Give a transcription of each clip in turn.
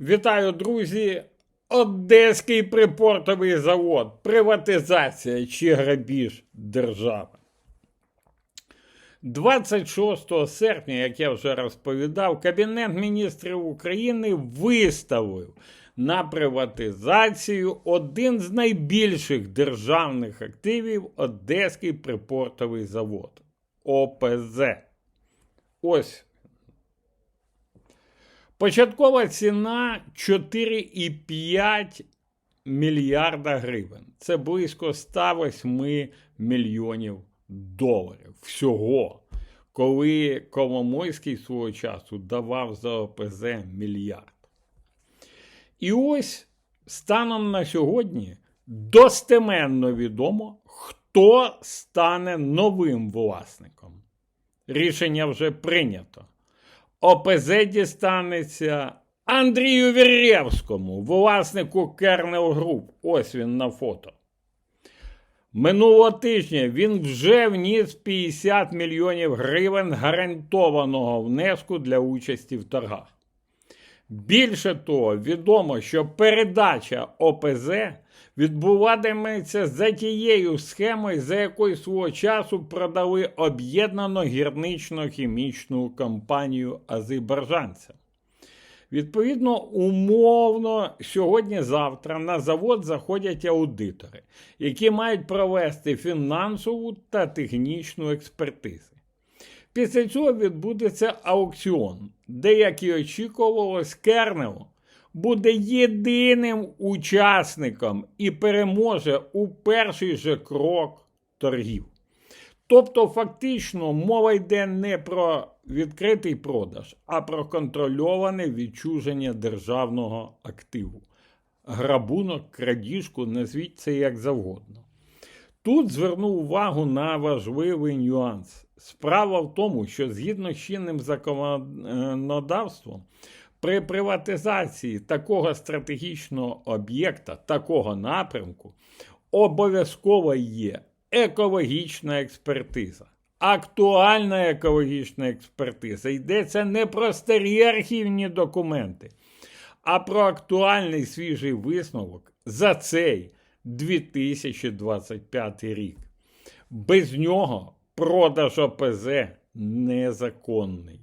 Вітаю, друзі! Одеський припортовий завод. Приватизація чи грабіж держави. 26 серпня, як я вже розповідав, Кабінет міністрів України виставив на приватизацію один з найбільших державних активів Одеський припортовий завод ОПЗ. Ось Початкова ціна 4,5 мільярда гривень. Це близько 108 мільйонів доларів. Всього. Коли Коломойський свого часу давав за ОПЗ мільярд. І ось станом на сьогодні достеменно відомо, хто стане новим власником. Рішення вже прийнято. ОПЗ дістанеться Андрію Вірєвському, власнику Kernel Group. Ось він на фото. Минулого тижня він вже вніс 50 мільйонів гривень гарантованого внеску для участі в торгах. Більше того, відомо, що передача ОПЗ відбуватиметься за тією схемою, за якою свого часу продали об'єднану гірнично-хімічну компанію азербайджанцям. Відповідно, умовно, сьогодні-завтра на завод заходять аудитори, які мають провести фінансову та технічну експертизи. Після цього відбудеться аукціон, де, як і очікувалось, Кернел буде єдиним учасником і переможе у перший же крок торгів. Тобто, фактично, мова йде не про відкритий продаж, а про контрольоване відчуження державного активу. Грабунок, крадіжку, назвіть це як завгодно. Тут зверну увагу на важливий нюанс. Справа в тому, що згідно з чинним законодавством, при приватизації такого стратегічного об'єкта, такого напрямку, обов'язково є екологічна експертиза. Актуальна екологічна експертиза. Йдеться не про старі архівні документи, а про актуальний свіжий висновок за цей 2025 рік. Без нього продаж ОПЗ незаконний.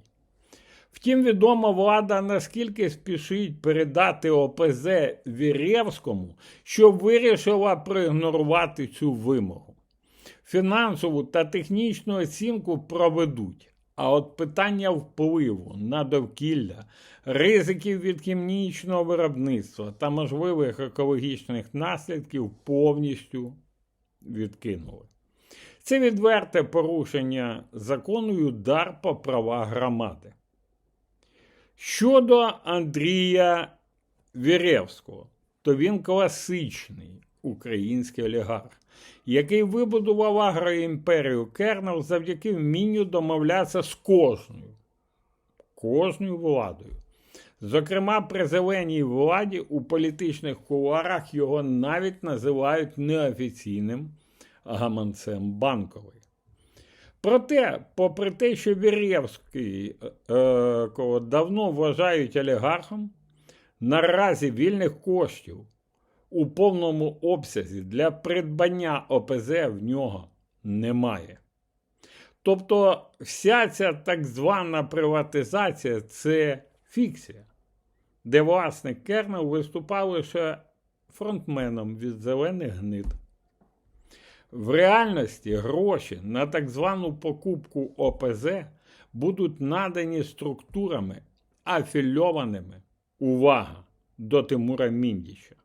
Втім, відома влада наскільки спішить передати ОПЗ Вірєвському, що вирішила проігнорувати цю вимогу. Фінансову та технічну оцінку проведуть. А от питання впливу на довкілля, ризиків від хімічного виробництва та можливих екологічних наслідків повністю відкинули. Це відверте порушення закону і удар по правах громади. Щодо Андрія Віревського, то він класичний український олігарх, який вибудував агроімперію Кернел завдяки вмінню домовлятися з кожною, кожною владою. Зокрема, при зеленій владі у політичних кулуарах його навіть називають неофіційним гаманцем банкової. Проте, попри те, що Вірєвський е, кого давно вважають олігархом, наразі вільних коштів у повному обсязі для придбання ОПЗ в нього немає. Тобто, вся ця так звана приватизація це фікція, де власник Кернел виступав лише фронтменом від зелених гнид. В реальності гроші на так звану покупку ОПЗ будуть надані структурами, афільованими увага до Тимура Міндіча.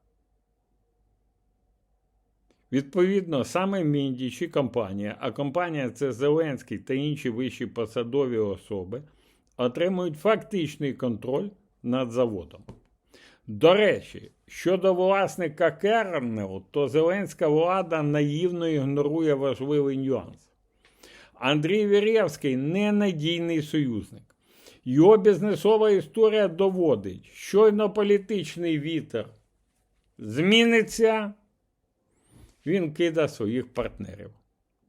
Відповідно, саме Міндіч і компанія, а компанія це Зеленський та інші вищі посадові особи, отримують фактичний контроль над заводом. До речі, щодо власника Кернел, то Зеленська влада наївно ігнорує важливий нюанс. Андрій Вірєвський ненадійний союзник. Його бізнесова історія доводить, щойно політичний вітер зміниться, він кидає своїх партнерів.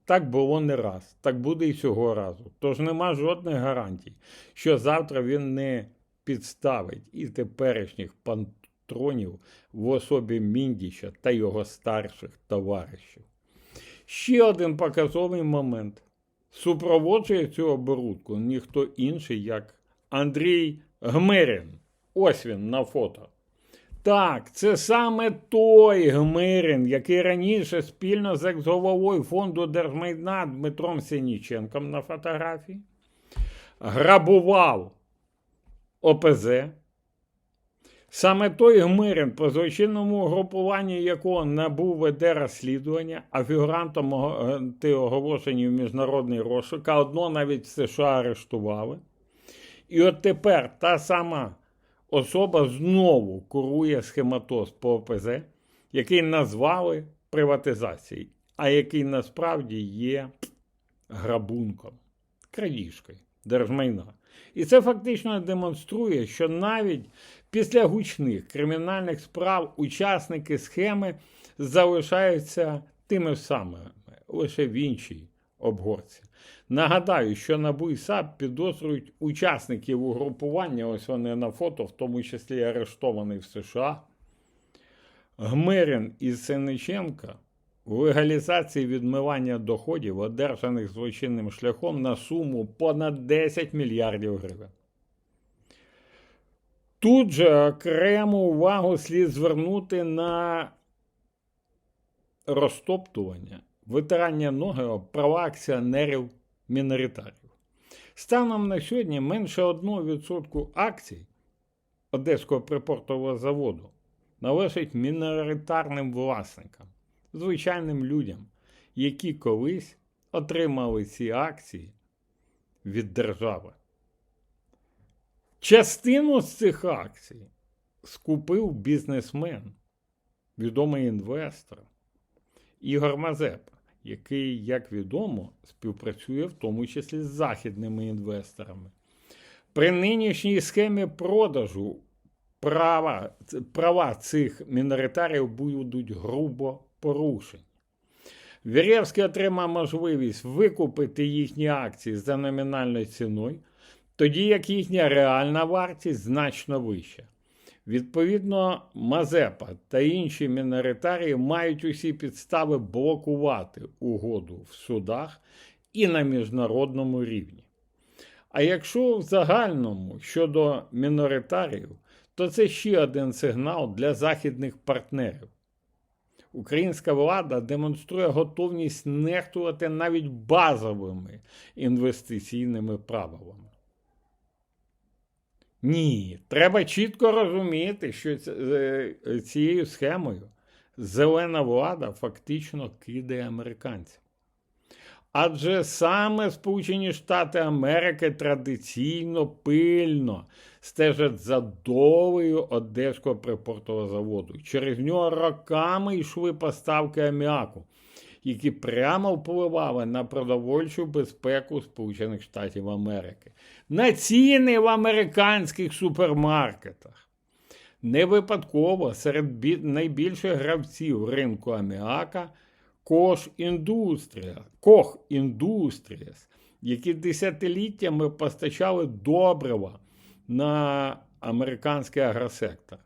Так було не раз, так буде і цього разу. Тож нема жодних гарантій, що завтра він не підставить і теперішніх патронів в особі Міндіча та його старших товаришів. Ще один показовий момент. Супроводжує цю оборудку ніхто інший, як Андрій Гмирін. Ось він на фото. Так, це саме той Гмирин, який раніше спільно з екс-головою фонду Держмайна Дмитром Синіченком на фотографії грабував ОПЗ. Саме той Гмирин, по злочинному групуванні якого набув веде розслідування, а фігурантом оголошені в міжнародний розшук, а одно навіть в США арештували. І от тепер та сама особа знову курує схематоз по ОПЗ, який назвали приватизацією, а який насправді є грабунком, крадіжкою держмайна. І це фактично демонструє, що навіть після гучних кримінальних справ учасники схеми залишаються тими самими, лише в іншій обгорці. Нагадаю, що НАБУ і САП підозрюють учасників угрупування, ось вони на фото, в тому числі арештований в США, Гмирин і Синиченка у легалізації відмивання доходів, одержаних злочинним шляхом на суму понад 10 мільярдів гривень. Тут же окрему увагу слід звернути на розтоптування, витирання ноги права акціонерів міноритарів. Станом на сьогодні менше 1% акцій Одеського припортового заводу належить міноритарним власникам, звичайним людям, які колись отримали ці акції від держави. Частину з цих акцій скупив бізнесмен, відомий інвестор Ігор Мазепа який, як відомо, співпрацює в тому числі з західними інвесторами. При нинішній схемі продажу права права цих міноритарів будуть грубо порушені. Вірєвський отримав можливість викупити їхні акції за номінальною ціною, тоді як їхня реальна вартість значно вища. Відповідно, Мазепа та інші міноритарії мають усі підстави блокувати угоду в судах і на міжнародному рівні. А якщо в загальному щодо міноритарів, то це ще один сигнал для західних партнерів. Українська влада демонструє готовність нехтувати навіть базовими інвестиційними правилами. Ні, треба чітко розуміти, що е, цією схемою зелена влада фактично кидає американців. Адже саме Сполучені Штати Америки традиційно пильно стежать за долею Одеського припортового заводу. Через нього роками йшли поставки аміаку, які прямо впливали на продовольчу безпеку Сполучених Штатів Америки, на ціни в американських супермаркетах. Не випадково серед найбільших гравців ринку аміака Koch Industries, Koch Industries, які десятиліттями постачали добрива на американський агросектор.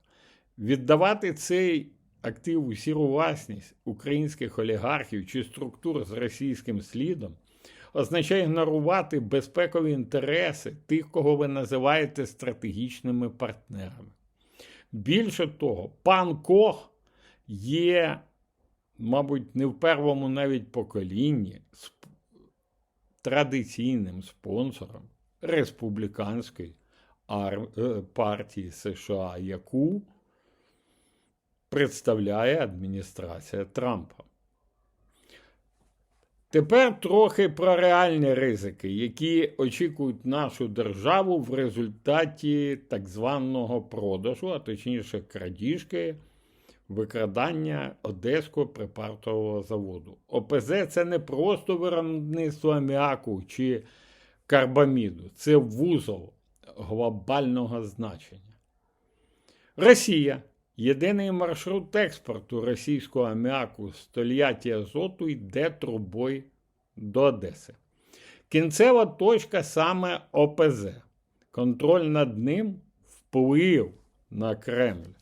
Віддавати цей актив у сіру власність українських олігархів чи структур з російським слідом означає ігнорувати безпекові інтереси тих, кого ви називаєте стратегічними партнерами. Більше того, пан Кох є, мабуть, не в первому навіть поколінні традиційним спонсором республіканської е, партії США, яку представляє адміністрація Трампа. Тепер трохи про реальні ризики, які очікують нашу державу в результаті так званого продажу, а точніше крадіжки, викрадання Одеського припартового заводу. ОПЗ це не просто виробництво аміаку чи карбаміду, це вузол глобального значення. Росія Єдиний маршрут експорту російського аміаку з Тольятті Азоту йде трубою до Одеси. Кінцева точка саме ОПЗ. Контроль над ним вплив на Кремль.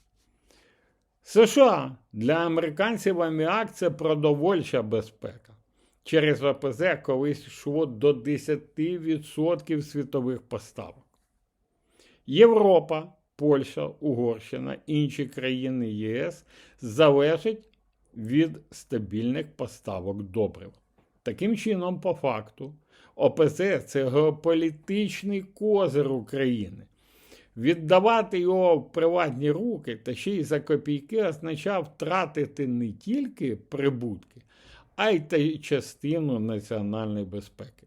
США для американців аміак це продовольча безпека. Через ОПЗ колись йшло до 10% світових поставок. Європа, Польща, Угорщина, інші країни ЄС залежать від стабільних поставок добрив. Таким чином, по факту, ОПЗ це геополітичний козир України. Віддавати його в приватні руки та ще й за копійки означав втратити не тільки прибутки, а й частину національної безпеки.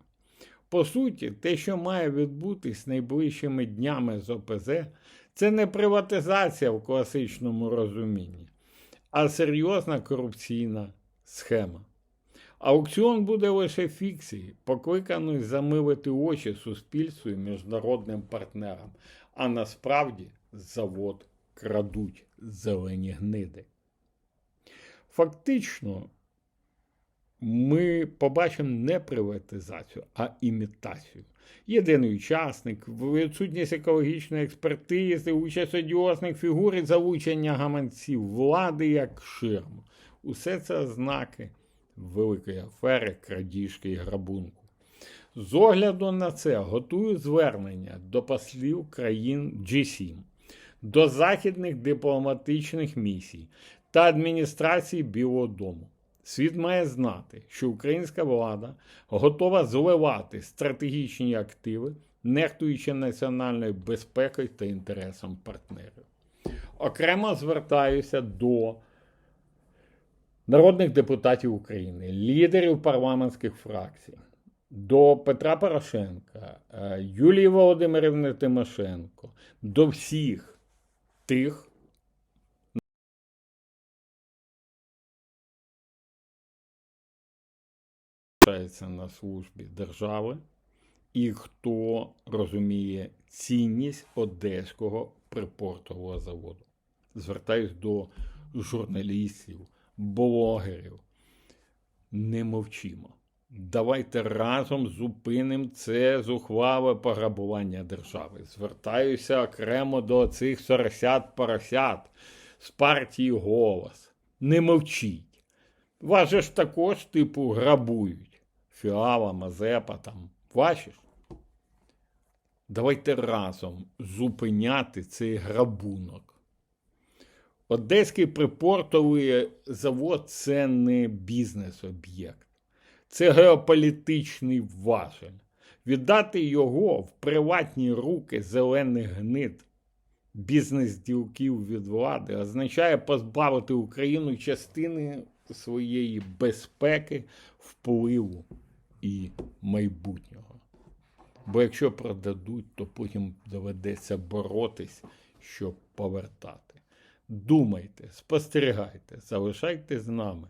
По суті, те, що має відбутись найближчими днями з ОПЗ, це не приватизація в класичному розумінні, а серйозна корупційна схема. Аукціон буде лише фікцією, покликаною замилити очі суспільству і міжнародним партнерам, а насправді завод крадуть зелені гниди. Фактично, ми побачимо не приватизацію, а імітацію. Єдиний учасник, відсутність екологічної експертизи, участь одіозних фігур і залучення гаманців, влади як ширму. Усе це ознаки великої афери, крадіжки і грабунку. З огляду на це готую звернення до послів країн G7, до західних дипломатичних місій та адміністрації Білого Дому. Світ має знати, що українська влада готова зливати стратегічні активи, нехтуючи національною безпекою та інтересом партнерів. Окремо звертаюся до народних депутатів України, лідерів парламентських фракцій, до Петра Порошенка, е, Юлії Володимирівни Тимошенко, до всіх тих, залишається на службі держави, і хто розуміє цінність одеського припортового заводу. Звертаюсь до журналістів, блогерів. Не мовчимо. Давайте разом зупинимо це зухвале пограбування держави. Звертаюся окремо до цих соросят-поросят з партії голос. Не мовчіть. Вас же ж також, типу, грабують. Фіала, Мазепа там. Ваші ж. Давайте разом зупиняти цей грабунок. Одеський припортовий завод це не бізнес-об'єкт, це геополітичний важель. Віддати його в приватні руки зелених гнид бізнес-ділків від влади означає позбавити Україну частини своєї безпеки, впливу і майбутнього. Бо якщо продадуть, то потім доведеться боротись, щоб повертати. Думайте, спостерігайте, залишайте з нами.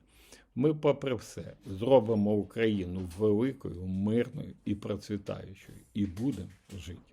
Ми, попри все, зробимо Україну великою, мирною і процвітаючою, і будемо жити.